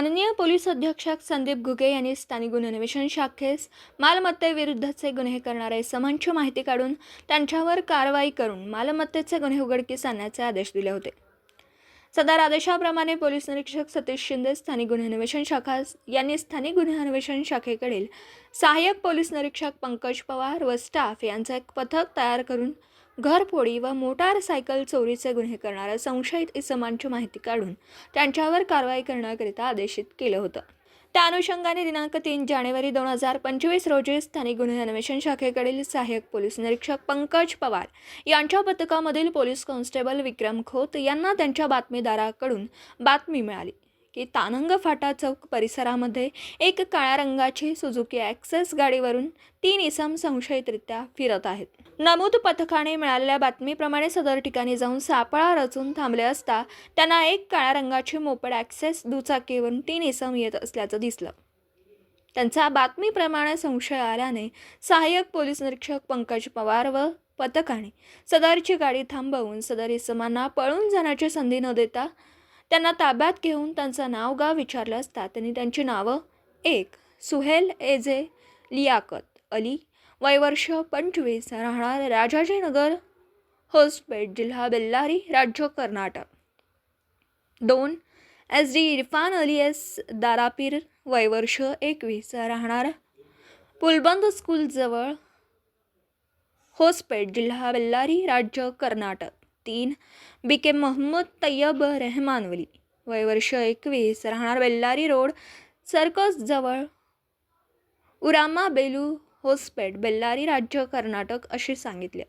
माननीय पोलीस अधीक्षक संदीप घुगे यांनी स्थानिक गुन्हे अन्वेषण शाखेस मालमत्तेविरुद्धचे गुन्हे करणारे समंच माहिती काढून त्यांच्यावर कारवाई करून मालमत्तेचे गुन्हे उघडकीस आणण्याचे आदेश दिले होते. सदर आदेशाप्रमाणे पोलीस निरीक्षक सतीश शिंदे स्थानिक गुन्हे अन्वेषण शाखा यांनी स्थानिक गुन्हे अन्वेषण शाखेकडील सहाय्यक पोलीस निरीक्षक पंकज पवार व स्टाफ यांचं एक पथक तयार करून घरफोडी व मोटारसायकल चोरीचे गुन्हे करणाऱ्या संशयित इसमांची माहिती काढून त्यांच्यावर कारवाई करण्याकरिता आदेशित केलं होतं. त्या अनुषंगाने दिनांक तीन जानेवारी दोन हजार पंचवीस रोजी स्थानिक गुन्हे अन्वेषण शाखेकडील सहाय्यक पोलीस निरीक्षक पंकज पवार यांच्या पथकामधील पोलीस कॉन्स्टेबल विक्रम खोत यांना त्यांच्या बातमीदाराकडून बातमी मिळाली. की तानंग फाटा चौक परिसरामध्ये एक काळ्या रंगाची सुझुकी ॲक्सेस गाडीवरून तीन इसम संशयितरित्या फिरत आहेत. नमूद पथकाने मिळालेल्या बातमीप्रमाणे सदर ठिकाणी जाऊन सापळा रचून थांबले असता त्यांना एक काळ्या रंगाची मोपड ॲक्सेस दुचाकीवरून तीन इसम येत असल्याचं दिसलं. त्यांचा बातमीप्रमाणे संशय आल्याने सहाय्यक पोलीस निरीक्षक पंकज पवार व पथकाने सदरची गाडी थांबवून सदर इसमांना पळून जाण्याची संधी न देता त्यांना ताब्यात घेऊन त्यांचं नाव गाव विचारलं असता त्यांनी त्यांची नावं एक सुहेल एझे लियाकत अली वयवर्ष पंचवीस राहणार राजाजीनगर होस्पेट जिल्हा बेल्लारी राज्य कर्नाटक. दोन S D Irfan Ali S दारापीर वयवर्ष एकवीस राहणार पुलबंद स्कूलजवळ होस्पेट जिल्हा बेल्लारी राज्य कर्नाटक. तीन. बी. के. मोहम्मद तय्यब रेहमानवली वयवर्ष एकवीस. राहणार बेल्लारी रोड सर्कसजवळ उरामा बेलू होस्पेट बेल्लारी राज्य कर्नाटक असे सांगितले.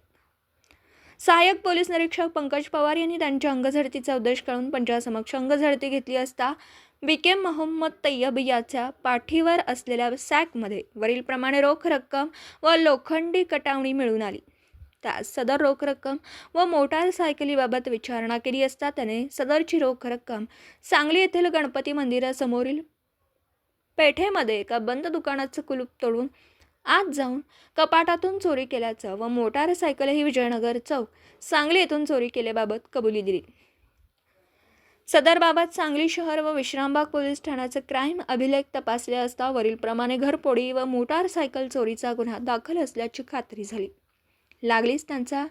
सहाय्यक पोलीस निरीक्षक पंकज पवार यांनी त्यांच्या अंगझडतीचा उद्देश कळून पंचासमक्ष अंगझडती घेतली असता बी. के. मोहम्मद तय्यब याच्या पाठीवर असलेल्या सॅकमध्ये वरीलप्रमाणे रोख रक्कम व लोखंडी कटावणी मिळून आली. त्यास सदर रोख रक्कम व मोटारसायकलीबाबत विचारणा केली असता त्याने सदरची रोख रक्कम सांगली येथील गणपती मंदिरासमोरील पेठेमध्ये एका बंद दुकानाचं कुलूप तोडून आत जाऊन कपाटातून चोरी केल्याचं व मोटारसायकलही विजयनगर चौक सांगली येथून चोरी केल्याबाबत कबुली दिली. सदरबाबत सांगली शहर व विश्रामबाग पोलीस ठाण्याचे क्राईम अभिलेख तपासले असता वरीलप्रमाणे घरपोडी व मोटारसायकल चोरीचा गुन्हा दाखल असल्याची खात्री झाली. लागलीच त्यांचा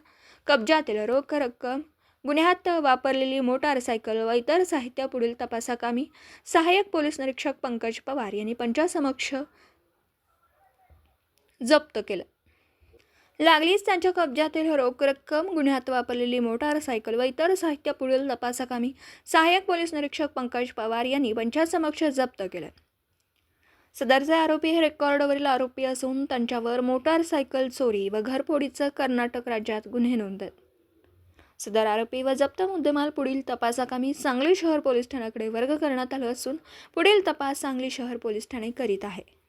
कब्जातील रोख रक्कम. गुन्ह्यात वापरलेली मोटारसायकल व इतर साहित्य पुढील तपासाकामी सहाय्यक पोलीस निरीक्षक पंकज पवार यांनी पंचासमक्ष जप्त केलं. लागलीच त्यांच्या कब्जातील रोख रक्कम गुन्ह्यात वापरलेली मोटारसायकल व इतर साहित्य पुढील तपासाकामी सहाय्यक पोलीस निरीक्षक पंकज पवार यांनी पंचासमक्ष जप्त केलं. सदरचे आरोपी हे रेकॉर्डवरील आरोपी असून त्यांच्यावर मोटारसायकल चोरी व घरफोडीचं कर्नाटक राज्यात गुन्हे नोंदत सदर आरोपी व जप्त मुद्देमाल पुढील तपासाकामी सांगली शहर पोलीस ठाण्याकडे वर्ग करण्यात आलं असून पुढील तपास सांगली शहर पोलीस ठाणे करीत आहे.